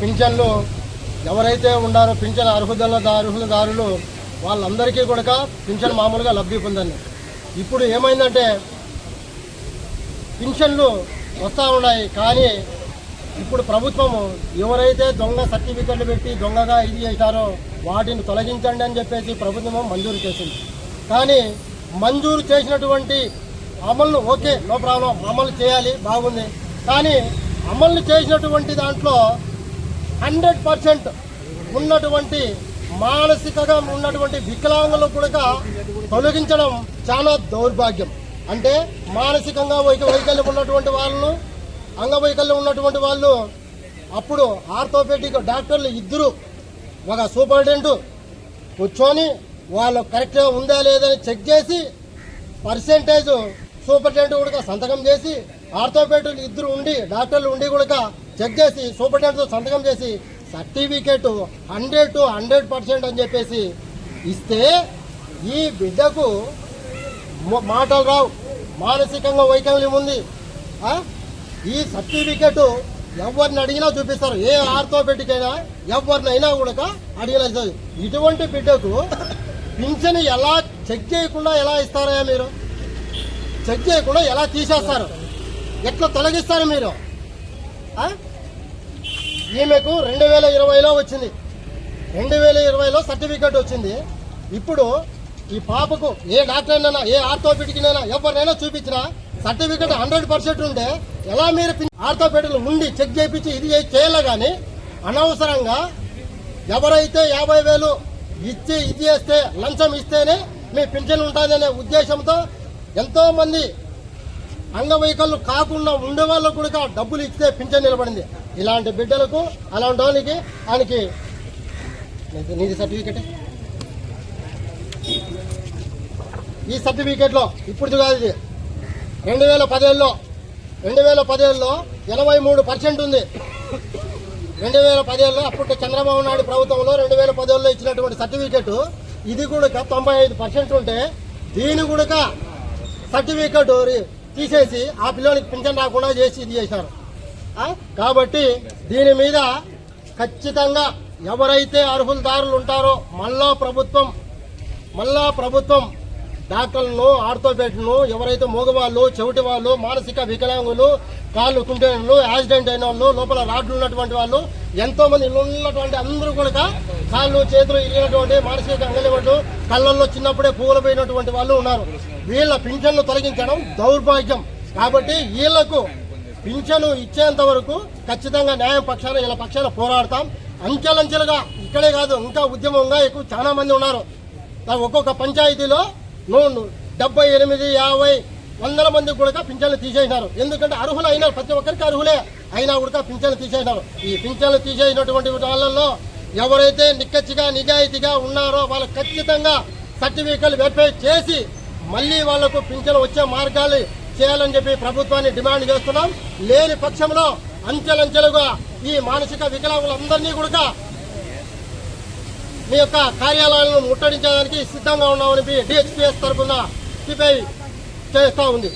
పింఛన్లు ఎవరైతే ఉన్నారో పింఛన్ అర్హుదల అర్హులదారులు వాళ్ళందరికీ కూడా పింఛన్ మామూలుగా లబ్ధి పొందండి. ఇప్పుడు ఏమైందంటే పింఛన్లు వస్తూ ఉన్నాయి కానీ ఇప్పుడు ప్రభుత్వము ఎవరైతే దొంగ సర్టిఫికెట్లు పెట్టి దొంగగా ఇది చేశారో వాటిని తొలగించండి అని చెప్పేసి ప్రభుత్వము మంజూరు చేసింది. కానీ మంజూరు చేసినటువంటి అమలు ఓకే నో ప్రాబ్లం అమలు చేయాలి బాగుంది. కానీ అమలు చేసినటువంటి దాంట్లో హండ్రెడ్ పర్సెంట్ ఉన్నటువంటి మానసికంగా ఉన్నటువంటి వికలాంగులు కూడా తొలగించడం చాలా దౌర్భాగ్యం. అంటే మానసికంగా వైక వైకల్యం ఉన్నటువంటి వాళ్ళను అంగవైకల్యం ఉన్నటువంటి వాళ్ళు అప్పుడు ఆర్థోపెడిక్ డాక్టర్లు ఇద్దరు ఒక సూపరింటెండెంట్ కూర్చొని వాళ్ళు కరెక్ట్గా ఉందా లేదని చెక్ చేసి పర్సెంటేజ్ సూపరింటెండెంట్ కూడా సంతకం చేసి ఆర్థోపెడిక్ ఇద్దరు ఉండి డాక్టర్లు ఉండి కూడా చెక్ చేసి సూపరింటెండెంట్తో సంతకం చేసి certificate hundred to hundred percent అని చెప్పేసి ఇస్తే ఈ బిడ్డకు మాటలు రావు. మానసికంగా వైకల్యం ఉంది. ఈ సర్టిఫికేట్ ఎవరిని అడిగినా చూపిస్తారు. ఏ ఆర్థోపెటికైనా ఎవరినైనా కూడా అడిగినా ఇటువంటి బిడ్డకు పింఛన్ ఎలా చెక్ చేయకుండా ఎలా ఇస్తారా మీరు? చెక్ చేయకుండా ఎలా తీసేస్తారు? ఎట్లా తొలగిస్తారు మీరు? ఆ? ఈమెకు రెండు వేల ఇరవైలో వచ్చింది. రెండు వేల ఇరవైలో సర్టిఫికేట్ వచ్చింది. ఇప్పుడు ఈ పాపకు ఏ డాక్టర్నైనా ఏ ఆర్థోపెడిక్నైనా ఎవరినైనా చూపించినా సర్టిఫికేట్ హండ్రెడ్ పర్సెంట్ ఉంటే ఎలా మీరు ఆర్థోపెడిక్లు ఉండి చెక్ చేయించి ఇది చేయాలి కానీ అనవసరంగా ఎవరైతే యాభై వేలు ఇచ్చి ఇది చేస్తే లంచం ఇస్తేనే మీ పింఛన్ ఉంటుందనే ఉద్దేశంతో ఎంతోమంది అంగవైకల్యం కాకుండా ఉండే వాళ్ళకు కూడా డబ్బులు ఇస్తే పింఛన్ నిలబడింది. ఇలాంటి బిడ్డలకు అలాంటి వాళ్ళకి ఆయనకి నీది- సర్టిఫికెట్? ఈ సర్టిఫికేట్లో ఇప్పుడు కాదు ఇది రెండు వేల పదేళ్ళలో రెండు వేల పదేళ్ళలో ఎనభై మూడు పర్సెంట్ ఉంది. రెండు వేల పదేళ్ళలో అప్పుడు చంద్రబాబు నాయుడు ప్రభుత్వంలో రెండు వేల పదేళ్ళలో ఇచ్చినటువంటి సర్టిఫికెట్ ఇది కూడా తొంభై ఐదు పర్సెంట్ ఉంటే దీని కూడా సర్టిఫికెట్ తీసేసి ఆ పిల్లలకి పింఛన్ రాకుండా చేసి ఇది చేశారు. కాబట్టి దీని మీద ఖచ్చితంగా ఎవరైతే అర్హులదారులు ఉంటారో మళ్ళా ప్రభుత్వం మళ్ళా ప్రభుత్వం డాక్టర్లను ఆర్థోపేట్లను ఎవరైతే మగవాళ్ళు చెవిటి వాళ్ళు మానసిక వికలాంగులు కాళ్ళు కుంటేళ్ళు యాక్సిడెంట్ అయిన వాళ్ళు లోపల రాడ్లు ఉన్నటువంటి వాళ్ళు ఎంతో మంది ఇల్లు ఉన్నటువంటి అందరూ కూడా కాళ్ళు చేతులు ఇరిగినటువంటి మానసిక అంగలిపడ్డు కళ్ళల్లో చిన్నప్పుడే పూల పోయినటువంటి వాళ్ళు ఉన్నారు. వీళ్ళ పింఛన్లు తొలగించడం దౌర్భాగ్యం. కాబట్టి వీళ్ళకు పింఛను ఇచ్చేంత వరకు ఖచ్చితంగా న్యాయం పక్షాన ఇలా పక్షాన పోరాడతాం. అంచెలంచెలుగా ఇక్కడే కాదు ఇంకా ఉద్యమంగా ఎక్కువ చాలా మంది ఉన్నారు. ఒక్కొక్క పంచాయతీలో నూనె డెబ్బై ఎనిమిది యాభై వందల మంది కూడా పింఛన్లు తీసేసినారు. ఎందుకంటే అర్హులు అయినారు ప్రతి ఒక్కరికి అర్హులే. అయినా కూడా పింఛన్లు తీసేసినారు. ఈ పింఛన్లు తీసేసినటువంటి వాళ్ళల్లో ఎవరైతే నిక్కచ్చిగా నిజాయితీగా ఉన్నారో వాళ్ళు ఖచ్చితంగా సర్టిఫికెట్లు వెరిఫై చేసి మళ్ళీ వాళ్ళకు పింఛను వచ్చే మార్గాలు చేయాలని చెప్పి ప్రభుత్వాన్ని డిమాండ్ చేస్తున్నాం. లేని పక్షంలో అంచెలంచెలుగా ఈ మానసిక వికలాంగులందరినీ కూడా మీ యొక్క కార్యాలయాలను ముట్టడించడానికి సిద్ధంగా ఉన్నామని డిహెచ్పిఎస్ తరఫున సిపిఐ చేస్తూ ఉంది.